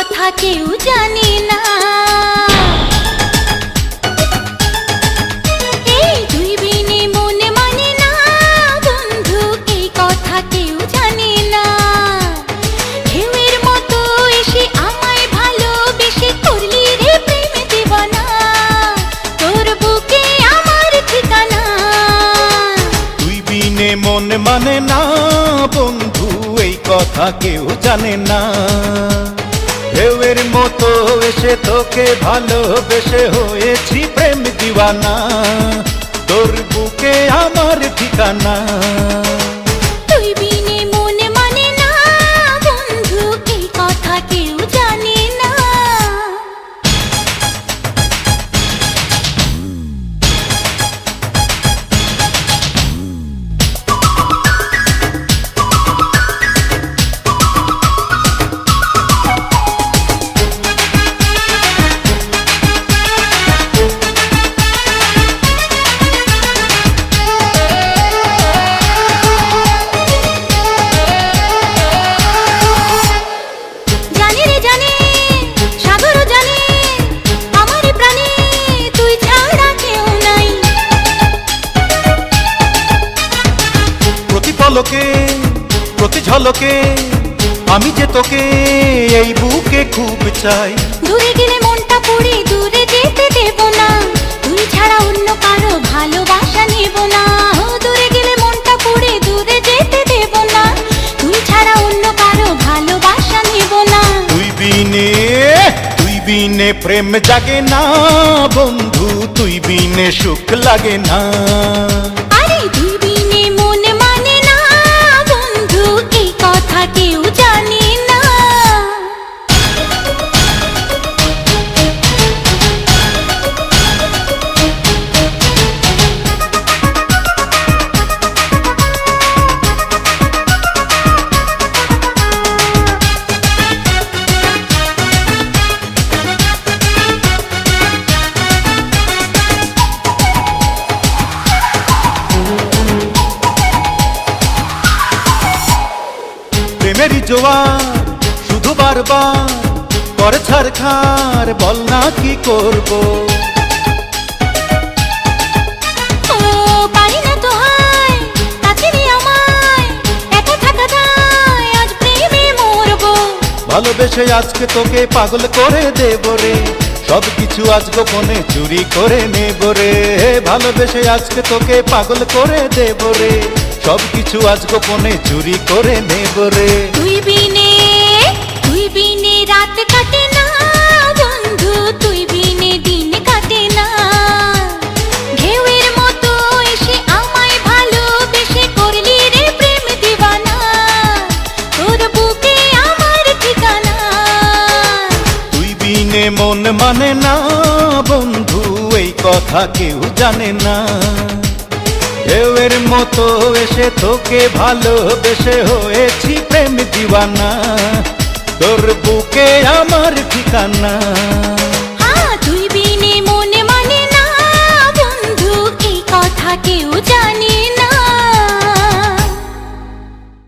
কথা কেউ জানে না। এই দুই বিনে মনে মানে না, বন্ধু, এই কথা কেউ জানে না। মতো রে তোর বুকে তুই বিনে মন মানে না, বন্ধু, এই কথা কেউ জানে না। এসে তোকে ভালোবেসে হয়েছি প্রেম দিওয়ানা। তোর বুকে আমার ঠিকানা। পলকে প্রতি ঝলকে আমি যে তোকে এই বুকে খুব চাই। দূরে গেলে মনটা পড়ে দূরে যেতে দেব না। তুই ছাড়া অন্য কারও ভালোবাসা নেব না। দূরে গেলে মনটা পড়ে দূরে যেতে দেব না। তুই ছাড়া অন্য কারও ভালোবাসা নেব না। তুই বিনে তুই বিনে প্রেম জাগে না বন্ধু তুই বিনে সুখ লাগে না। জোয়ার শুধু বারবার করে ছাড় খার বল না কি করব? ভালোবেসে আজকে তোকে পাগল করে দেব রে সব কিছু আজ গোপনে চুরি করে নেব রে। ভালোবেসে আজকে তোকে পাগল করে দেব রে। সব কিছু আজ গোপনে চুরি করে নেব রে। তুই বিনে তুই বিনে রাত কাটে না বন্ধু তুই বিনে দিন কাটে না। ঢেউয়ের মতো এসে আমায় ভালোবেসে করলি রে প্রেম দিবানা। তোর বুকে আমার ঠিকানা। তুই বিনে মন মানে না বন্ধু এই কথা কেউ জানে না। ঢেউয়ের মতো এসে তোকে ভালোবেসে হয়েছি প্রেম দিওয়ানা। তোর বুকে আমার ঠিকানা।